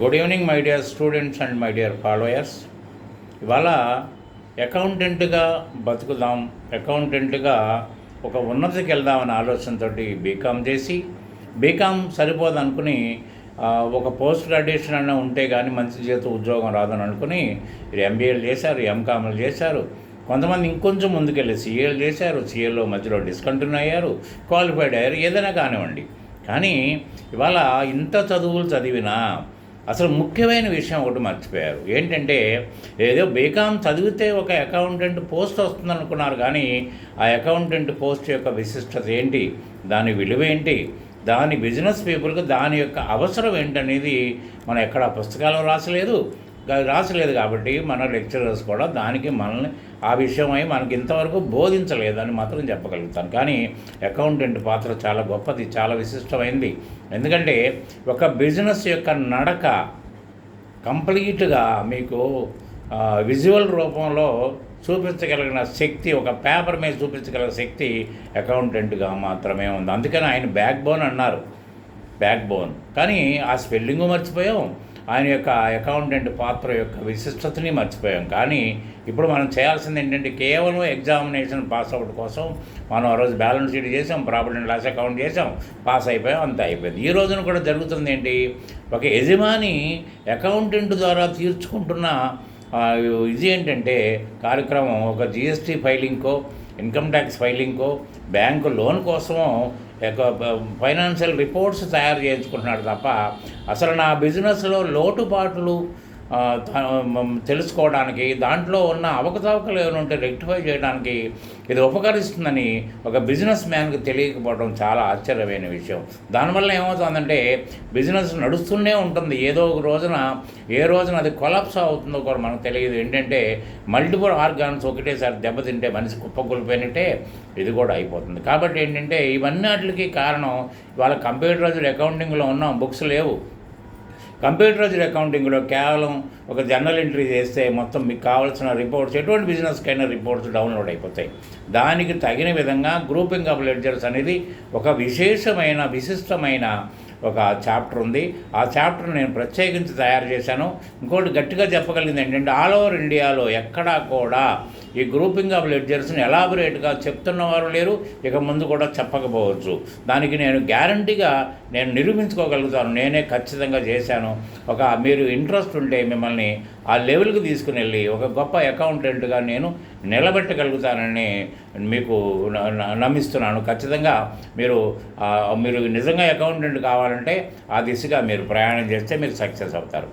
Good evening my dear students and my dear followers ఇవాళ అకౌంటెంట్గా బతుకుదాం అకౌంటెంట్గా ఒక ఉన్నతికి వెళ్దామనే ఆలోచనతో బీకామ్ చేసి బీకామ్ సరిపోదు అనుకుని ఒక పోస్ట్ గ్రాడ్యుయేషన్ అన్న ఉంటే కానీ మంచి చేత ఉద్యోగం రాదని అనుకుని ఎంబీఏలు చేశారు ఎంకామ్లు చేశారు. కొంతమంది ఇంకొంచెం ముందుకెళ్ళి సీఏలు చేశారు సీఏలో మధ్యలో డిస్కంటిన్యూ అయ్యారు క్వాలిఫైడ్ అయ్యారు ఏదైనా కానివ్వండి. కానీ ఇవాళ ఇంత చదువులు చదివినా అసలు ముఖ్యమైన విషయం ఒకటి మర్చిపోయారు. ఏంటంటే ఏదో బీకామ్ చదివితే ఒక అకౌంటెంట్ పోస్ట్ వస్తుంది అనుకున్నారు కానీ ఆ అకౌంటెంట్ పోస్ట్ యొక్క విశిష్టత ఏంటి? దాని విలువ ఏంటి? దాని బిజినెస్ పీపుల్కి దాని యొక్క అవసరం ఏంటనేది మనం ఎక్కడ పుస్తకాల్లో రాసలేదు. అది రాసలేదు కాబట్టి మన లెక్చరర్స్ కూడా దానికి మనల్ని ఆ విషయమై మనకి ఇంతవరకు బోధించలేదని మాత్రం చెప్పగలుగుతాను. కానీ అకౌంటెంట్ పాత్ర చాలా గొప్పది చాలా విశిష్టమైంది. ఎందుకంటే ఒక బిజినెస్ యొక్క నడక కంప్లీట్గా మీకు విజువల్ రూపంలో చూపించగలిగిన శక్తి ఒక పేపర్ మీద చూపించగలిగిన శక్తి అకౌంటెంట్గా మాత్రమే ఉంది. అందుకని ఆయన బ్యాక్ బోన్ అన్నారు. బ్యాక్ బోన్ కానీ ఆ స్పెల్లింగు మర్చిపోయాం. ఆయన యొక్క అకౌంటెంట్ పాత్ర యొక్క విశిష్టతని మర్చిపోయాం. కానీ ఇప్పుడు మనం చేయాల్సింది ఏంటంటే కేవలం ఎగ్జామినేషన్ పాస్ అవుట్ కోసం మనం ఆ రోజు బ్యాలెన్స్ షీట్ చేసాం ప్రాపర్టీ అండ్ లాస్ అకౌంట్ చేసాం పాస్ అయిపోయాం అంత అయిపోయింది. ఈ రోజున కూడా జరుగుతుంది ఏంటి? ఒక యజమాని అకౌంటెంట్ ద్వారా తీర్చుకుంటున్న ఇది ఏంటంటే కార్యక్రమం ఒక జిఎస్టీ ఫైలింగ్కో ఇన్కమ్ ట్యాక్స్ ఫైలింగ్కో బ్యాంకు లోన్ కోసమో ఒక ఫైనాన్షియల్ రిపోర్ట్స్ తయారు చేయించుకుంటున్నాడు తప్ప అసలు నా బిజినెస్లో లోటుపాట్లు తెలుసుకోవడానికి దాంట్లో ఉన్న అవకతవకలు ఏమైనా ఉంటే రెక్టిఫై చేయడానికి ఇది ఉపకరిస్తుందని ఒక బిజినెస్ మ్యాన్కి తెలియకపోవడం చాలా ఆశ్చర్యమైన విషయం. దానివల్ల ఏమవుతుందంటే బిజినెస్ నడుస్తూనే ఉంటుంది. ఏదో ఒక రోజున ఏ రోజున అది కొలాప్స్ అవుతుందో కూడా మనకు తెలియదు. ఏంటంటే మల్టిపుల్ ఆర్గాన్స్ ఒకటేసారి దెబ్బతింటే మనిషి కుప్పకూలిపోయినట్టే ఇది కూడా అయిపోతుంది. కాబట్టి ఏంటంటే ఇవన్నీ వాటికి కారణం వాళ్ళ కంప్యూటరైజ్డ్ అకౌంటింగ్లో ఉన్న బుక్స్ లేవు. కంప్యూటరైజ్డ్ అకౌంటింగ్లో కేవలం ఒక జర్నల్ ఎంట్రీ చేస్తే మొత్తం మీకు కావాల్సిన రిపోర్ట్స్ ఎటువంటి బిజినెస్కైనా రిపోర్ట్స్ డౌన్లోడ్ అయిపోతాయి. దానికి తగిన విధంగా గ్రూపింగ్ ఆఫ్ లెడ్జర్స్ అనేది ఒక విశేషమైన విశిష్టమైన ఒక చాప్టర్ ఉంది. ఆ చాప్టర్ నేను ప్రత్యేకించి తయారు చేశాను. ఇంకోటి గట్టిగా చెప్పగలిగింది ఏంటంటే ఆల్ ఓవర్ ఇండియాలో ఎక్కడా కూడా ఈ గ్రూపింగ్ ఆఫ్ లెడ్జర్స్ని ఎలాబొరేట్గా చెప్తున్నవారు లేరు. ఇక ముందు కూడా చెప్పకపోవచ్చు. దానికి నేను గ్యారంటీగా నేను నిరూపించుకోగలుగుతాను. నేనే ఖచ్చితంగా చేశాను. ఒక మీరు ఇంట్రెస్ట్ ఉంటే మిమ్మల్ని ఆ లెవెల్కి తీసుకుని వెళ్ళి ఒక గొప్ప అకౌంటెంట్గా నేను నిలబెట్టగలుగుతానని మీకు నమ్మిస్తున్నాను. ఖచ్చితంగా మీరు మీరు నిజంగా అకౌంటెంట్ కావాలంటే ఆ దిశగా మీరు ప్రయాణం చేస్తే మీరు సక్సెస్ అవుతారు.